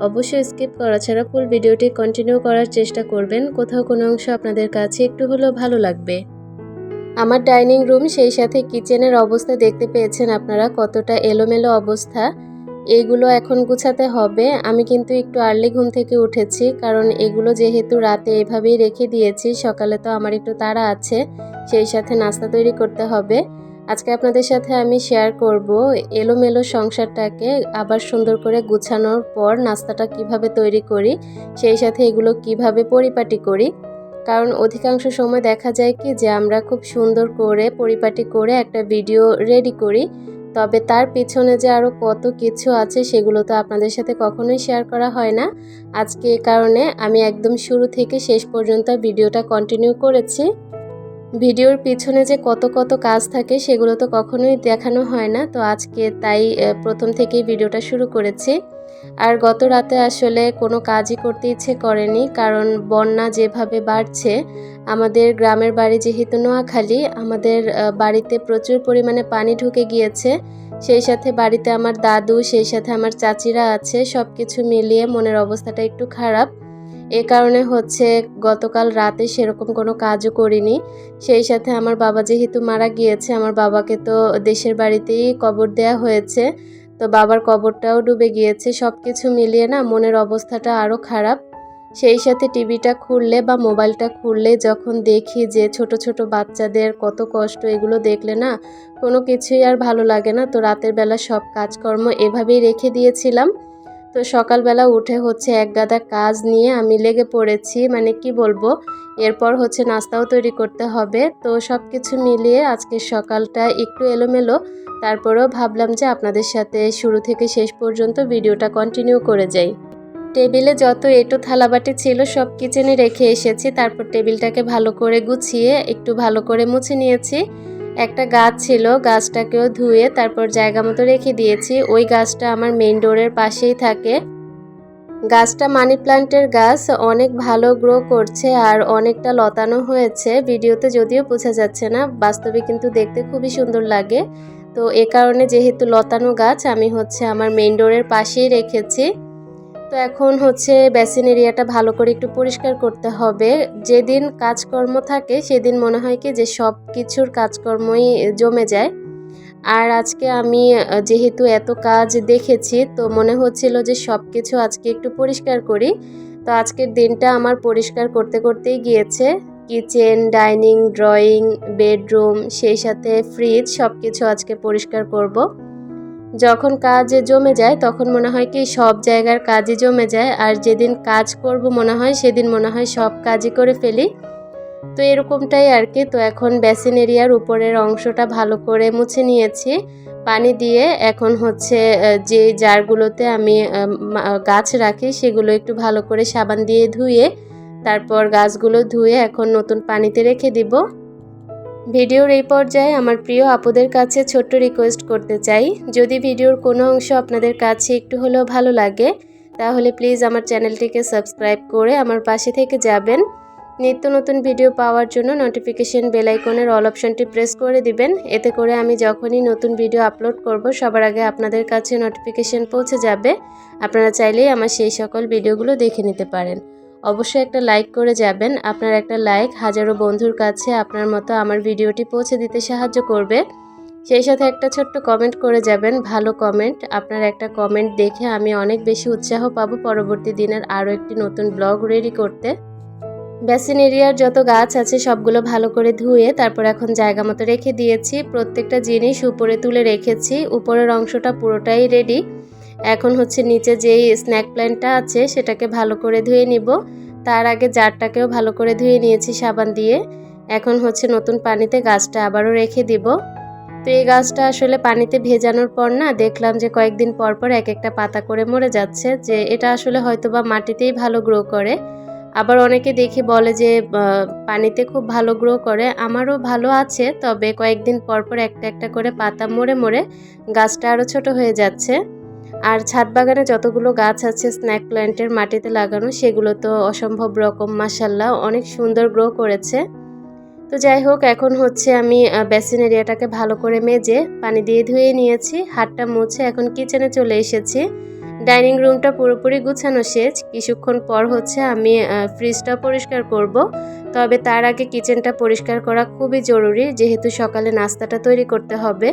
অবশ্যই স্কিপ করা ছাড়া ফুল ভিডিওটি কন্টিনিউ করার চেষ্টা করবেন। কোথাও কোনো অংশ আপনাদের কাছে একটু হলেও ভালো লাগবে। আমার ডাইনিং রুম, সেই সাথে কিচেনের অবস্থা দেখতে পেয়েছেন আপনারা কতটা এলোমেলো অবস্থা। এইগুলো এখন গুছাতে হবে। আমি কিন্তু একটু আর্লি ঘুম থেকে উঠেছি, কারণ এগুলো যেহেতু রাতে এভাবেই রেখে দিয়েছি, সকালে তো আমার একটু তাড়া আছে, সেই সাথে নাস্তা তৈরি করতে হবে। আজকে আপনাদের সাথে আমি শেয়ার করব এলোমেলো সংসারটাকে আবার সুন্দর করে গুছানোর পর নাস্তাটা কীভাবে তৈরি করি, সেই সাথে এগুলো কীভাবে পরিপাটি করি। কারণ অধিকাংশ সময় দেখা যায় কি যে আমরা খুব সুন্দর করে পরিপাটি করে একটা ভিডিও রেডি করি, তবে তার পিছনে যে আরও কত কিছু আছে সেগুলো তো আপনাদের সাথে কখনোই শেয়ার করা হয় না। আজকে এ কারণে আমি একদম শুরু থেকে শেষ পর্যন্ত ভিডিওটা কন্টিনিউ করেছি। ভিডিওর পিছনে যে কত কত কাজ থাকে সেগুলো তো কখনোই দেখানো হয় না। তো আজকে তাই প্রথম থেকেই ভিডিওটা শুরু করেছি। আর গত রাতে আসলে কোনো কাজই করতে ইচ্ছে করেনি, কারণ বন্যা যেভাবে বাড়ছে, আমাদের গ্রামের বাড়ি যেহেতু নোয়াখালী, আমাদের বাড়িতে প্রচুর পরিমাণে পানি ঢুকে গিয়েছে। সেই সাথে বাড়িতে আমার দাদু, সেই সাথে আমার চাচিরা আছে সব কিছু মিলিয়ে মনের অবস্থাটা একটু খারাপ। এ কারণে হচ্ছে গতকাল রাতে সেরকম কোনো কাজও করিনি। সেই সাথে আমার বাবা যেহেতু মারা গিয়েছে, আমার বাবাকে তো দেশের বাড়িতেই কবর দেয়া হয়েছে। তো বাবার কবরটাও ডুবে গিয়েছে। সব কিছু মিলিয়ে না মনের অবস্থাটা আরও খারাপ। সেই সাথে টিভিটা খুললে বা মোবাইলটা খুললে যখন দেখি যে ছোট ছোট বাচ্চাদের কত কষ্ট, এগুলো দেখলে না কোনো কিছুই আর ভালো লাগে না। তো রাতের বেলা সব কাজকর্ম এভাবেই রেখে দিয়েছিলাম। তো সকালবেলা উঠে হচ্ছে এক গাদা কাজ নিয়ে আমি লেগে পড়েছি মানে কি বলব? এরপর হচ্ছে নাস্তাও তৈরি করতে হবে। তো সব কিছু মিলিয়ে আজকের সকালটা একটু এলোমেলো। তারপরেও ভাবলাম যে আপনাদের সাথে শুরু থেকে শেষ পর্যন্ত ভিডিওটা কন্টিনিউ করে যাই। টেবিলে যত এটো থালাবাটি ছিল সব কিচেনে রেখে এসেছি। তারপর টেবিলটাকে ভালো করে গুছিয়ে, একটু ভালো করে মুছে নিয়েছি। একটা গাছ ছিল, গাছটাকেও ধুয়ে তারপর জায়গা মতো রেখে দিয়েছি। ওই গাছটা আমার মেইন ডোরের পাশেই থাকে। গাছটা মানি প্লান্টের গাছ, অনেক ভালো গ্রো করছে আর অনেকটা লতানো হয়েছে। ভিডিওতে যদিও বোঝা যাচ্ছে না, বাস্তবে কিন্তু দেখতে খুবই সুন্দর লাগে। তো এ কারণে যেহেতু লতানো গাছ, আমি হচ্ছে আমার মেইন ডোরের পাশেই রেখেছি। তো এখন হচ্ছে বেসিন এরিয়াটা ভালো করে একটু পরিষ্কার করতে হবে। যেদিন কাজকর্ম থাকে, সেদিন মনে হয় কি যে সব কিছুর কাজকর্মই জমে যায়। আর আজকে আমি যেহেতু এত কাজ দেখেছি, তো মনে হচ্ছিল যে সব কিছু আজকে একটু পরিষ্কার করি। তো আজকের দিনটা আমার পরিষ্কার করতে করতেই গিয়েছে। কিচেন ডাইনিং ড্রয়িং বেডরুম সেই সাথে ফ্রিজ সব কিছু আজকে পরিষ্কার করব। যখন কাজে জমে যায়, তখন মনে হয় কি সব জায়গার কাজই জমে যায়, আর যেদিন কাজ করব মনে হয় সেদিন মনে হয় সব কাজই করে ফেলি। তো এরকমটাই আর কি। তো এখন বেসিন এরিয়ার উপরের অংশটা ভালো করে মুছে নিয়েছি। পানি দিয়ে এখন হচ্ছে যে জারগুলোতে আমি গাছ রাখি সেগুলো একটু ভালো করে সাবান দিয়ে ধুয়ে, তারপর গাছগুলো ধুয়ে এখন নতুন পানিতে রেখে দিব। ভিডিওর এই পর্যায়ে আমার প্রিয় আপুদের কাছে ছোট্ট রিকোয়েস্ট করতে চাই। যদি ভিডিওর কোনো অংশ আপনাদের কাছে একটু হলেও ভালো লাগে, তাহলে প্লিজ আমার চ্যানেলটিকে সাবস্ক্রাইব করে আমার পাশে থেকে যাবেন। নিত্য নতুন ভিডিও পাওয়ার জন্য নোটিফিকেশন বেলাইকনের অল অপশনটি প্রেস করে দিবেন। এতে করে আমি যখনই নতুন ভিডিও আপলোড করব, সবার আগে আপনাদের কাছে নোটিফিকেশন পৌঁছে যাবে। আপনারা চাইলেই আমার সেই সকল ভিডিওগুলো দেখে নিতে পারেন। অবশ্যই একটা লাইক করে যাবেন। আপনার একটা লাইক হাজারো বন্ধুর কাছে আপনার মতো আমার ভিডিওটি পৌঁছে দিতে সাহায্য করবে। সেই সাথে একটা ছোট্ট কমেন্ট করে যাবেন, ভালো কমেন্ট আপনার একটা কমেন্ট দেখে আমি অনেক বেশি উৎসাহ পাবো পরবর্তী দিনের আরও একটি নতুন ব্লগ রেডি করতে। বেসিন এরিয়ার যত গাছ আছে সবগুলো ভালো করে ধুয়ে তারপর এখন জায়গা মতো রেখে দিয়েছি। প্রত্যেকটা জিনিস উপরে তুলে রেখেছি। উপরের অংশটা পুরোটাই রেডি এখন হচ্ছে নিচে যেই স্ন্যাক প্ল্যান্টটা আছে, সেটাকে ভালো করে ধুয়ে নিব। তার আগে জারটাকেও ভালো করে ধুয়ে নিয়েছি সাবান দিয়ে। এখন হচ্ছে নতুন পানিতে গাছটা আবারও রেখে দিব। তো এই গাছটা আসলে পানিতে ভেজানোর পর না, দেখলাম যে কয়েকদিন পর পর এক একটা পাতা করে মরে যাচ্ছে, যে এটা আসলে হয়তো বা মাটিতেই ভালো গ্রো করে। আবার অনেকে দেখি বলে যে পানিতে খুব ভালো গ্রো করে। আমারও ভালো আছে, তবে কয়েকদিন পর পর একটা একটা করে পাতা মরে মরে গাছটা আরও ছোট হয়ে যাচ্ছে। আর ছাদ বাগানে যতগুলো গাছ আছে, স্ন্যাক প্ল্যান্টের মাটিতে লাগানো, সেগুলো তো অসম্ভব রকম মাসাল্লাহ অনেক সুন্দর গ্রো করেছে। তো যাই হোক, এখন হচ্ছে আমি বেসিন এরিয়াটাকে ভালো করে মেজে পানি দিয়ে ধুয়ে নিয়েছি, হাতটা মুছে এখন কিচেনে চলে এসেছি। ডাইনিং রুমটা পুরোপুরি গুছানো শেষ, কিছুক্ষণ পর হচ্ছে আমি ফ্রিজটা পরিষ্কার করব। তবে তার আগে কিচেনটা পরিষ্কার করা খুবই জরুরি, যেহেতু সকালে নাস্তাটা তৈরি করতে হবে।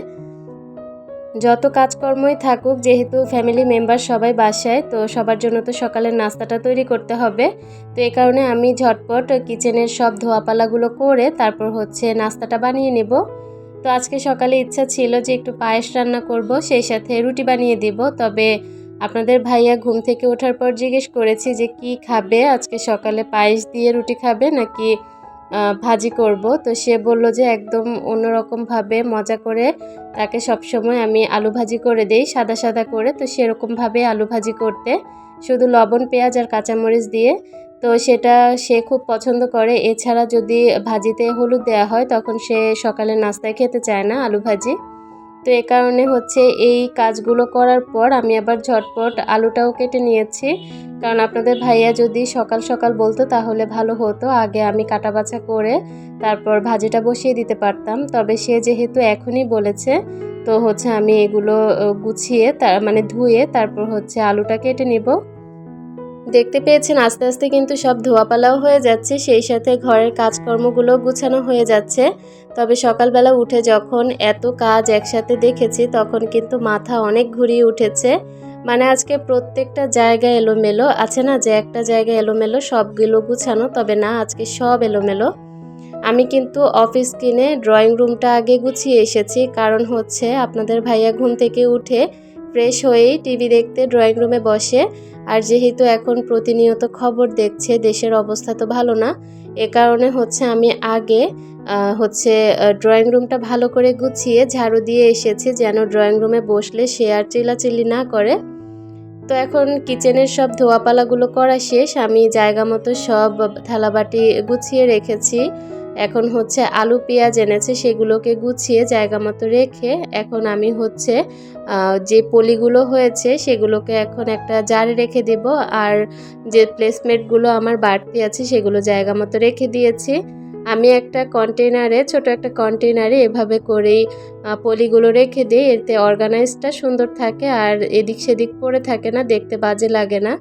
যত কাজকর্মই থাকুক, যেহেতু ফ্যামিলি মেম্বার সবাই বাসায়, তো সবার জন্য তো সকালের নাস্তাটা তৈরি করতে হবে। তো এই কারণে আমি ঝটপট কিচেনের সব ধোয়াপালাগুলো করে তারপর হচ্ছে নাস্তাটা বানিয়ে নেব। তো আজকে সকালে ইচ্ছা ছিল যে একটু পায়েস রান্না করব, সেই সাথে রুটি বানিয়ে দিব। তবে আপনাদের ভাইয়া ঘুম থেকে ওঠার পর জিজ্ঞেস করেছি যে কি খাবে? আজকে সকালে পায়েস দিয়ে রুটি খাবে নাকি ভাজি করব। তো সে বলল যে একদম অন্যরকমভাবে মজা করে তাকে সবসময় আমি আলু ভাজি করে দেই, সাদা সাদা করে। তো সেরকমভাবে আলু ভাজি করতে, শুধু লবণ, পেঁয়াজ আর কাঁচামরিচ দিয়ে। তো সেটা সে খুব পছন্দ করে। এছাড়া যদি ভাজিতে হলুদ দেওয়া হয়, তখন সে সকালে নাস্তায় খেতে চায় না আলু ভাজি। তো এ কারণে হচ্ছে এই কাজগুলো করার পর আমি আবার ঝটপট আলুটাও কেটে নিয়েছি। কারণ আপনাদের ভাইয়া যদি সকাল সকাল বলতো তাহলে ভালো হতো। আগে আমি কাটা বাছা করে তারপর ভাজিটা বসিয়ে দিতে পারতাম। তবে সে যেহেতু এখনই বলেছে, তো হচ্ছে আমি এগুলো গুছিয়ে তার মানে ধুয়ে তারপর হচ্ছে আলুটা কেটে নিব। দেখতে পেয়েছেন আস্তে আস্তে কিন্তু সব ধোয়াপালাও হয়ে যাচ্ছে। সেই সাথে ঘরের কাজকর্মগুলো গুছানো হয়ে যাচ্ছে। তবে সকালবেলা উঠে যখন এত কাজ একসাথে দেখেছি, তখন কিন্তু মাথা অনেক ঘুরিয়ে উঠেছে। মানে আজকে প্রত্যেকটা জায়গা এলোমেলো। আছে না যে একটা জায়গা এলোমেলো, সবগুলো গুছানো, তবে না, আজকে সব এলোমেলো। আমি কিন্তু অফিস কিনে ড্রয়িং রুমটা আগে গুছিয়ে এসেছি। কারণ হচ্ছে আপনাদের ভাইয়া ঘুম থেকে উঠে ফ্রেশ হয়েই টিভি দেখতে ড্রয়িং রুমে বসে। আর যেহেতু এখন প্রতিনিয়ত খবর দেখছে, দেশের অবস্থা তো ভালো না। এ কারণে হচ্ছে আমি আগে হচ্ছে ড্রয়িং রুমটা ভালো করে গুছিয়ে ঝাড়ু দিয়ে এসেছি যেন ড্রয়িং রুমে বসলে সে আর চিল্লাচিল্লি না করে। তো এখন কিচেনের সব ধোয়াপালাগুলো করা শেষ। আমি জায়গা মতো সব থালাবাটি গুছিয়ে রেখেছি। এখন হচ্ছে আলু, পেঁয়াজ এনেছে, সেগুলোকে গুছিয়ে জায়গা মতো রেখে এখন আমি হচ্ছে যে পলিগুলো হয়েছে সেগুলোকে এখন একটা জারে রেখে দিব। আর যে প্লেসমেন্টগুলো আমার বাড়তি আছে সেগুলো জায়গা মতো রেখে দিয়েছি। আমি একটা কন্টেনারে ছোট একটা কন্টেনারে এভাবে করেই পলিগুলো রেখে দিই। এতে অর্গানাইজটা সুন্দর থাকে আর এদিক সেদিক পড়ে থাকে না, দেখতে বাজে লাগে না।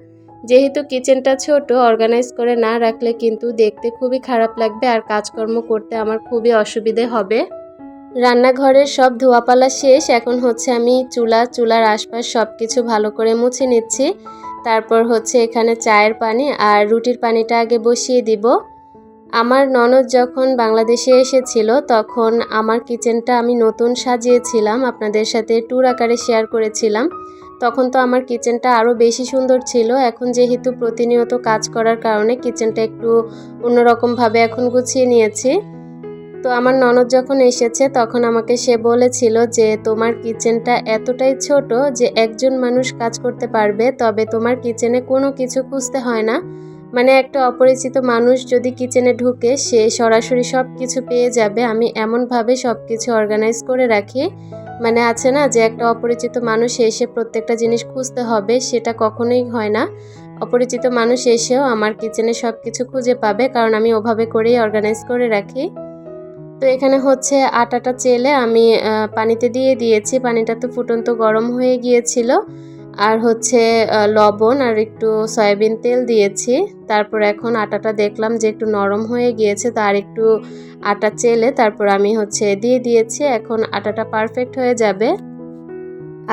যেহেতু কিচেনটা ছোট অর্গানাইজ করে না রাখলে কিন্তু দেখতে খুবই খারাপ লাগবে আর কাজকর্ম করতে আমার খুবই অসুবিধে হবে। রান্নাঘরের সব ধোয়াপালা শেষ, এখন হচ্ছে আমি চুলা, চুলার আশপাশ সব কিছু ভালো করে মুছে নিচ্ছি। তারপর হচ্ছে এখানে চায়ের পানি আর রুটির পানিটা আগে বসিয়ে দিব। আমার ননদ যখন বাংলাদেশে এসেছিল, তখন আমার কিচেনটা আমি নতুন সাজিয়েছিলাম, আপনাদের সাথে ট্যুর আকারে শেয়ার করেছিলাম। তখন তো আমার কিচেনটা আরও বেশি সুন্দর ছিল, এখন যেহেতু প্রতিনিয়ত কাজ করার কারণে কিচেনটা একটু অন্যরকমভাবে এখন গুছিয়ে নিয়েছি। তো আমার ননদ যখন এসেছে, তখন আমাকে সে বলেছিল যে, তোমার কিচেনটা এতটাই ছোট যে, একজন মানুষ কাজ করতে পারবে, তবে তোমার কিচেনে কোনো কিছু খুঁজতে হয় না। মানে একটা অপরিচিত মানুষ যদি কিচেনে ঢুকে সে সরাসরি সব কিছু পেয়ে যাবে। আমি এমনভাবে সব কিছু অর্গানাইজ করে রাখি। মানে আছে না যে একটা অপরিচিত মানুষ এসে প্রত্যেকটা জিনিস খুঁজতে হবে, সেটা কখনোই হয় না। অপরিচিত মানুষ এসেও আমার কিচেনে সব কিছু খুঁজে পাবে, কারণ আমি ওভাবে করেই অর্গানাইজ করে রাখি। তো এখানে হচ্ছে আটাটা চেলে আমি পানিতে দিয়ে দিয়েছি। পানিটা তো ফুটন্ত গরম হয়ে গিয়েছিল। আর হচ্ছে লবণ আর একটু সয়াবিন তেল দিয়েছি। তারপর এখন আটাটা দেখলাম যে একটু নরম হয়ে গিয়েছে তার একটু আটা চেলে তারপর আমি হচ্ছে দিয়ে দিয়েছি। এখন আটাটা পারফেক্ট হয়ে যাবে।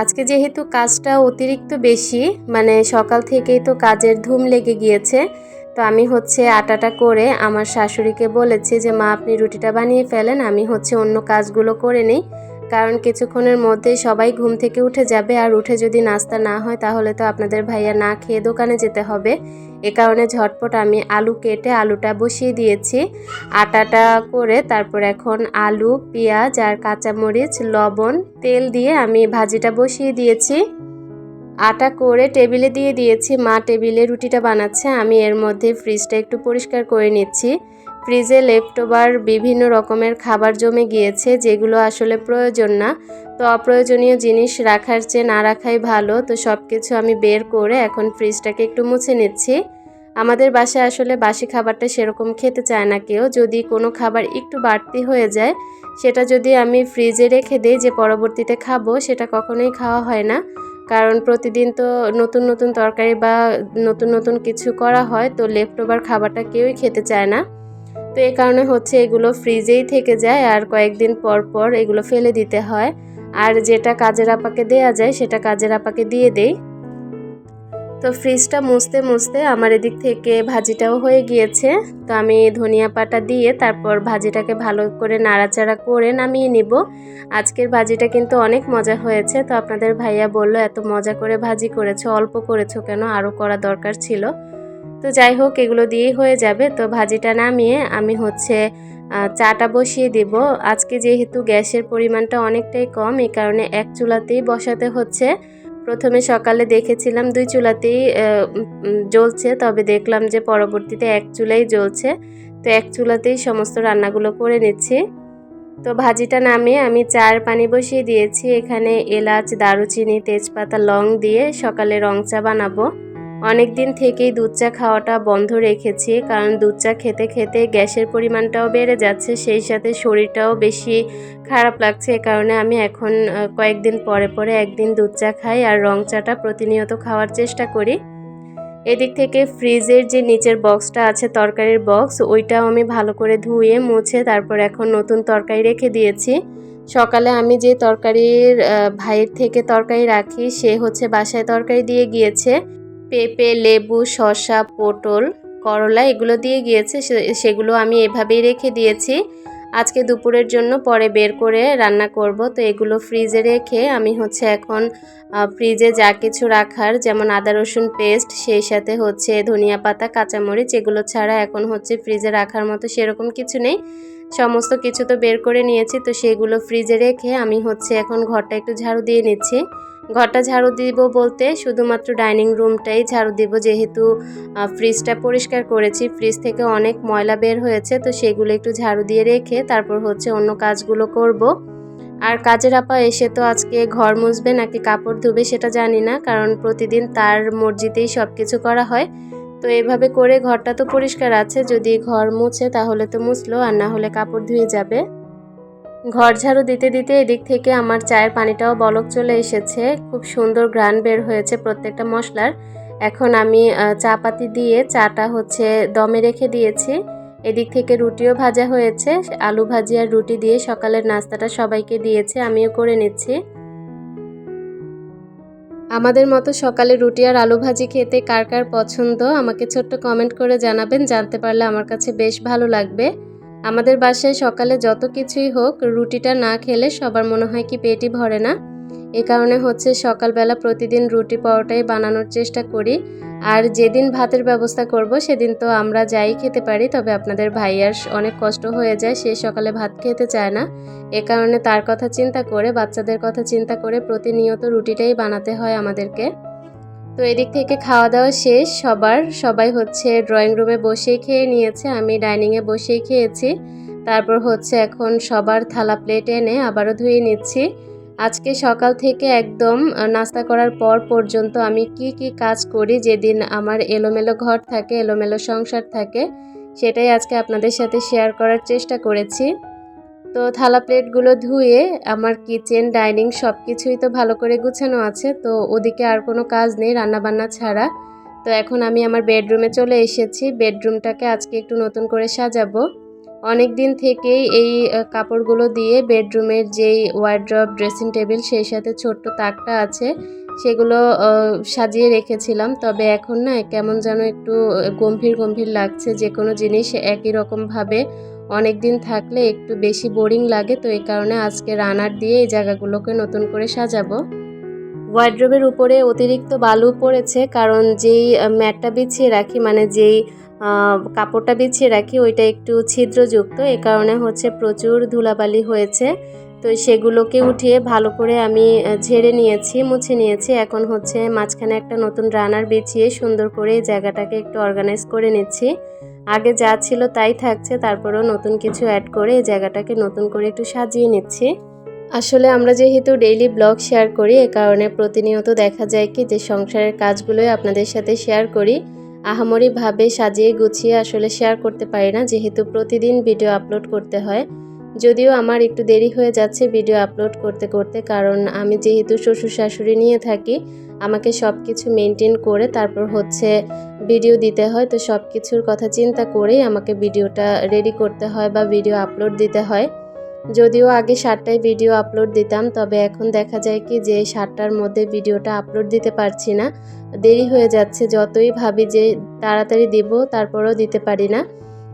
আজকে যেহেতু কাজটা অতিরিক্ত বেশি মানে সকাল থেকেই তো কাজের ধুম লেগে গিয়েছে, তো আমি হচ্ছে আটাটা করে আমার শাশুড়িকে বলেছি যে, মা, আপনি রুটিটা বানিয়ে ফেলেন, আমি হচ্ছে অন্য কাজগুলো করে নিই। কারণ কিছুক্ষণের মধ্যেই সবাই ঘুম থেকে উঠে যাবে আর উঠে যদি নাস্তা না হয় তাহলে তো আপনাদের ভাইয়া না খেয়ে দোকানে যেতে হবে। এ কারণে ঝটপট আমি আলু কেটে আলুটা বসিয়ে দিয়েছি। আটাটা করে তারপর এখন আলু, পেঁয়াজ আর কাঁচামরিচ, লবণ, তেল দিয়ে আমি ভাজিটা বসিয়ে দিয়েছি। আটা করে টেবিলে দিয়ে দিয়েছি। মা টেবিলে রুটিটা বানাচ্ছে। আমি এর মধ্যে ফ্রিজটা একটু পরিষ্কার করে নিচ্ছি। ফ্রিজে লেফটোবার বিভিন্ন রকমের খাবার জমে গিয়েছে, যেগুলো আসলে প্রয়োজন না। তো অপ্রয়োজনীয় জিনিস রাখার চেয়ে না রাখাই ভালো। তো সব কিছু আমি বের করে এখন ফ্রিজটাকে একটু মুছে নিচ্ছি। আমাদের বাসায় আসলে বাসি খাবারটা সেরকম খেতে চায় না কেউ। যদি কোনো খাবার একটু বাড়তি হয়ে যায়, সেটা যদি আমি ফ্রিজে রেখে দিই যে পরবর্তীতে খাব, সেটা কখনোই খাওয়া হয় না। কারণ প্রতিদিন তো নতুন নতুন তরকারি বা নতুন নতুন কিছু করা হয়, তো লেফট ওভার খাবারটা কেউই খেতে চায় না। তো এই কারণে হচ্ছে এগুলো ফ্রিজেই থেকে যায় আর কয়েকদিন পর পর এগুলো ফেলে দিতে হয়। আর যেটা কাজের আপাকে দেয়া যায় সেটা কাজের আপাকে দিয়ে দেই। তো ফ্রিজটা মুছতে মুছতে আমার এদিক থেকে ভাজিটাও হয়ে গিয়েছে। তো আমি ধনিয়া পাতা দিয়ে তারপর ভাজিটাকে ভালো করে নাড়াচাড়া করে নামিয়ে নিব। আজকের ভাজিটা কিন্তু অনেক মজা হয়েছে। তো আপনাদের ভাইয়া বলল, এত মজা করে ভাজি করেছ, অল্প করেছ কেন? আরও করা দরকার ছিল। তো যাই হোক, এগুলো দিয়েই হয়ে যাবে। তো ভাজিটা নামিয়ে আমি হচ্ছে চাটা বসিয়ে দিব। আজকে যেহেতু গ্যাসের পরিমাণটা অনেকটাই কম, এই কারণে এক চুলাতেই বসাতে হচ্ছে। প্রথমে সকালে দেখেছিলাম দুই চুলাতেই জ্বলছে, তবে দেখলাম যে পরবর্তীতে এক চুলাই জ্বলছে। তো এক চুলাতেই সমস্ত রান্নাগুলো করে নিচ্ছি। তো ভাজিটা নামিয়ে আমি চার পানি বসিয়ে দিয়েছি। এখানে এলাচ, দারুচিনি, তেজপাতা, লং দিয়ে সকালে রং চা বানাবো। অনেক দিন থেকেই দুধ চা খাওয়াটা বন্ধ রেখেছি, কারণ দুধ চা খেতে খেতে গ্যাসের পরিমাণটাও বেড়ে যাচ্ছে, সেই সাথে শরীরটাও বেশি খারাপ লাগছে, এ কারণে আমি এখন কয়েকদিন পরে পরে একদিন দুধ চা খাই আর রং চাটা প্রতিনিয়ত খাওয়ার চেষ্টা করি। এদিক থেকে ফ্রিজের যে নিচের বক্সটা আছে, তরকারির বক্স, ওইটাও আমি ভালো করে ধুয়ে, মুছে, তারপর এখন নতুন তরকারি রেখে দিয়েছি। সকালে আমি যে তরকারির ভাইয়ের থেকে তরকারি রাখি, সে হচ্ছে বাসায় তরকারি দিয়ে গিয়েছে। পেঁপে, লেবু, শসা, পটল, করলা এগুলো দিয়ে গিয়েছে সেগুলো আমি এভাবেই রেখে দিয়েছি। আজকে দুপুরের জন্য পরে বের করে রান্না করব। তো এগুলো ফ্রিজে রেখে আমি হচ্ছে এখন ফ্রিজে যা কিছু রাখার, যেমন আদা, রসুন পেস্ট, সেই সাথে হচ্ছে ধনিয়া পাতা, কাঁচামরিচ, এগুলো ছাড়া এখন হচ্ছে ফ্রিজে রাখার মতো সেরকম কিছু নেই। সমস্ত কিছু তো বের করে নিয়েছি, তো সেগুলো ফ্রিজে রেখে আমি হচ্ছে এখন ঘরটা একটু ঝাড়ু দিয়ে নিচ্ছি। ঘরটা ঝাড়ু দিব বলতে শুধুমাত্র ডাইনিং রুমটাই ঝাড়ু দিব, যেহেতু ফ্রিজটা পরিষ্কার করেছি। ফ্রিজ থেকে অনেক ময়লা বের হয়েছে, তো সেগুলো একটু ঝাড়ু দিয়ে রেখে তারপর হচ্ছে অন্য কাজগুলো করব। আর কাজের আপা এসে তো আজকে ঘর মুছবে নাকি কাপড় ধুবে সেটা জানি না, কারণ প্রতিদিন তার মর্জিতেই সব কিছু করা হয়। তো এভাবে করে ঘরটা তো পরিষ্কার আছে, যদি ঘর মুছে তাহলে তো মুছলো, আর না হলে কাপড় ধুয়ে যাবে। ঘর ঝাড়ু দিতে দিতে এদিক থেকে আমার চায়ের পানিটাও বলক চলে এসেছে। খুব সুন্দর গ্রান বের হয়েছে প্রত্যেকটা মশলার। এখন আমি চা পাতি দিয়ে চাটা হচ্ছে দমে রেখে দিয়েছি। এদিক থেকে রুটিও ভাজা হয়েছে। আলু ভাজি আর রুটি দিয়ে সকালের নাস্তাটা সবাইকে দিয়েছে, আমিও করে নিচ্ছি। আমাদের মতো সকালে রুটি আর আলু ভাজি খেতে কার কার পছন্দ, আমাকে ছোট্ট কমেন্ট করে জানাবেন। জানতে পারলে আমার কাছে বেশ ভালো লাগবে। আমাদের বাসায় সকালে যত কিছুই হোক, রুটিটা না খেলে সবার মনে হয় কি পেটই ভরে না। এ কারণে হচ্ছে সকালবেলা প্রতিদিন রুটি পরোটাই বানানোর চেষ্টা করি। আর যেদিন ভাতের ব্যবস্থা করব, সেদিন তো আমরা যাই খেতে পারি, তবে আপনাদের ভাইয়ার অনেক কষ্ট হয়ে যায়, সে সকালে ভাত খেতে চায় না। এ কারণে তার কথা চিন্তা করে, বাচ্চাদের কথা চিন্তা করে প্রতিনিয়ত রুটিটাই বানাতে হয় আমাদেরকে। তো এদিক থেকে খাওয়া দাওয়া শেষ, সবার, সবাই হচ্ছে ড্রয়িং রুমে বসেই খেয়ে নিয়েছে, আমি ডাইনিংয়ে বসেই খেয়েছি। তারপর হচ্ছে এখন সবার থালা প্লেট এনে আবারও ধুয়ে নিচ্ছি। আজকে সকাল থেকে একদম নাস্তা করার পর পর্যন্ত আমি কি কি কাজ করি, যেদিন আমার এলোমেলো ঘর থাকে, এলোমেলো সংসার থাকে, সেটাই আজকে আপনাদের সাথে শেয়ার করার চেষ্টা করেছি। তো থালা প্লেটগুলো ধুয়ে আমার কিচেন, ডাইনিং সব কিছুই তো ভালো করে গুছানো আছে, তো ওদিকে আর কোনো কাজ নেই রান্নাবান্না ছাড়া। তো এখন আমি আমার বেডরুমে চলে এসেছি, বেডরুমটাকে আজকে একটু নতুন করে সাজাবো। অনেক দিন থেকেই এই কাপড়গুলো দিয়ে বেডরুমের যেই ওয়ার্ড্রপ ড্রেসিং টেবিল সেই সাথে ছোট্ট তাকটা আছে, সেগুলো সাজিয়ে রেখেছিলাম। তবে এখন না কেমন যেন একটু গম্ভীর গম্ভীর লাগছে যে কোনো জিনিস একই রকমভাবে অনেক দিন থাকলে একটু বেশি বোরিং লাগে, তো এই কারণে আজকে রানার দিয়ে এই জায়গাগুলোকে নতুন করে সাজাবো। ওয়ার্ড্রোবের উপরে অতিরিক্ত বালু পড়েছে, কারণ যেই ম্যাটটা বিছিয়ে রাখি মানে যেই কাপড়টা বিছিয়ে রাখি, ওইটা একটু ছিদ্রযুক্ত, এ কারণে হচ্ছে প্রচুর ধুলাবালি হয়েছে। তো সেগুলোকে উঠিয়ে ভালো করে আমি ঝেড়ে নিয়েছি, মুছে নিয়েছি, এখন হচ্ছে মাঝখানে একটা নতুন রানার বিছিয়ে সুন্দর করে জায়গাটাকে একটু অর্গানাইজ করে নিচ্ছি। আগে যা ছিল তাই থাকছে, তারপরেও নতুন কিছু অ্যাড করে এই জায়গাটাকে নতুন করে একটু সাজিয়ে নিচ্ছি। আসলে আমরা যেহেতু ডেইলি ব্লগ শেয়ার করি, এ কারণে প্রতিনিয়ত দেখা যায় কি যে সংসারের কাজগুলোই আপনাদের সাথে শেয়ার করি। আহামরিভাবে সাজিয়ে গুছিয়ে আসলে শেয়ার করতে পারি না, যেহেতু প্রতিদিন ভিডিও আপলোড করতে হয়। যদিও আমার একটু দেরি হয়ে যাচ্ছে ভিডিও আপলোড করতে করতে, কারণ আমি যেহেতু শ্বশুর শাশুড়ি নিয়ে থাকি, আমাকে সব কিছু মেনটেন করে তারপর হচ্ছে ভিডিও দিতে হয়, তো সব কিছুর কথা চিন্তা করেই আমাকে ভিডিওটা রেডি করতে হয় বা ভিডিও আপলোড দিতে হয়। যদিও আগে সাতটায় ভিডিও আপলোড দিতাম, তবে এখন দেখা যায় কি যে সাতটার মধ্যে ভিডিওটা আপলোড দিতে পারছি না। দেরি হয়ে যাচ্ছে, যতই ভাবি যে তাড়াতাড়ি দিব, তারপরেও দিতে পারি না।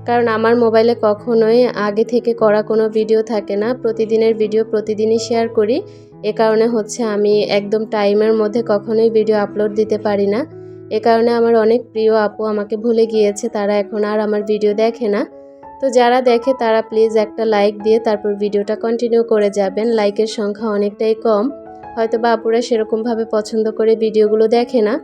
কারণ আমার মোবাইলে কখনোই আগে থেকে করা কোনো ভিডিও থাকে না। প্রতিদিনের ভিডিও প্রতিদিনই শেয়ার করি। এ কারণে হচ্ছে আমি একদম টাইমের মধ্যে কখনোই ভিডিও আপলোড দিতে পারি না। এ কারণে আমার অনেক প্রিয় আপু আমাকে ভুলে গিয়েছে, তারা এখন আর আমার ভিডিও দেখে না। তো যারা দেখে তারা প্লিজ একটা লাইক দিয়ে তারপর ভিডিওটা কন্টিনিউ করে যাবেন। লাইকের সংখ্যা অনেকটাই কম। হয়তো বা আপুরা সেরকমভাবে পছন্দ করে ভিডিওগুলো দেখে না।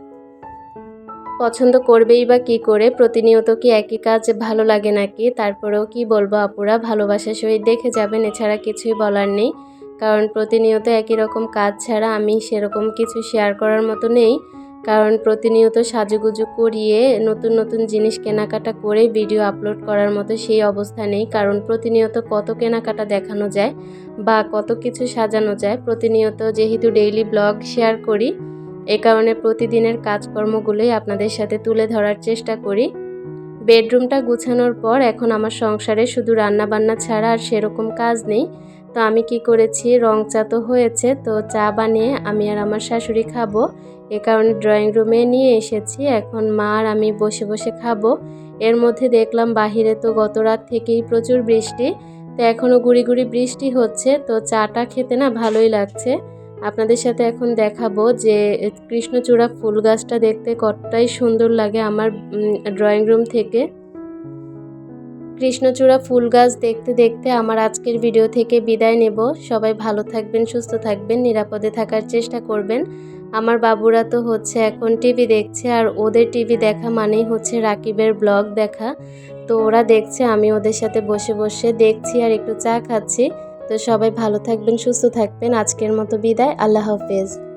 পছন্দ করবেই বা কি করে, প্রতিনিয়ত কি একই কাজ ভালো লাগে নাকি? তারপরেও কি বলব আপুরা, ভালোবাসার সহিত দেখে যাবেন, এছাড়া কিছুই বলার নেই। কারণ প্রতিনিয়ত একই রকম কাজ ছাড়া আমি সেরকম কিছু শেয়ার করার মতো নেই। কারণ প্রতিনিয়ত সাজুগুজু করিয়ে নতুন নতুন জিনিস কেনাকাটা করে ভিডিও আপলোড করার মতো সেই অবস্থা নেই। কারণ প্রতিনিয়ত কত কেনাকাটা দেখানো যায় বা কত কিছু সাজানো যায়, প্রতিনিয়ত যেহেতু ডেইলি ব্লগ শেয়ার করি, এ কারণে প্রতিদিনের কাজকর্মগুলোই আপনাদের সাথে তুলে ধরার চেষ্টা করি। বেডরুমটা গুছানোর পর এখন আমার সংসারে শুধু রান্না বান্না ছাড়া আর সেরকম কাজ নেই। তো আমি কি করেছি? রং চা তো হয়েছে, তো চা বানিয়ে আমি আর আমার শাশুড়ি খাব। এ কারণে ড্রয়িং রুমে নিয়ে এসেছি। এখন মা আর আমি বসে বসে খাব। এর মধ্যে দেখলাম বাহিরে তো গত রাত থেকেই প্রচুর বৃষ্টি, তো এখনও গুড়ি গুড়ি বৃষ্টি হচ্ছে, তো চাটা খেতে না ভালোই লাগছে। আপনাদের সাথে এখন দেখাবো যে কৃষ্ণচূড়া ফুল গাছটা দেখতে কতটাই সুন্দর লাগে আমার ড্রয়িং রুম থেকে। কৃষ্ণচূড়া ফুল গাছ দেখতে দেখতে আমার আজকের ভিডিও থেকে বিদায় নেব। সবাই ভালো থাকবেন, সুস্থ থাকবেন, নিরাপদে থাকার চেষ্টা করবেন। আমার বাবুরা তো হচ্ছে এখন টিভি দেখছে আর ওদের টিভি দেখা মানেই হচ্ছে রাকিবের ব্লগ দেখা। তো ওরা দেখছে, আমি ওদের সাথে বসে বসে দেখছি আর একটু চা খাচ্ছি। তো সবাই ভালো থাকবেন, সুস্থ থাকবেন। আজকের মতো বিদায়, আল্লাহ হাফেজ।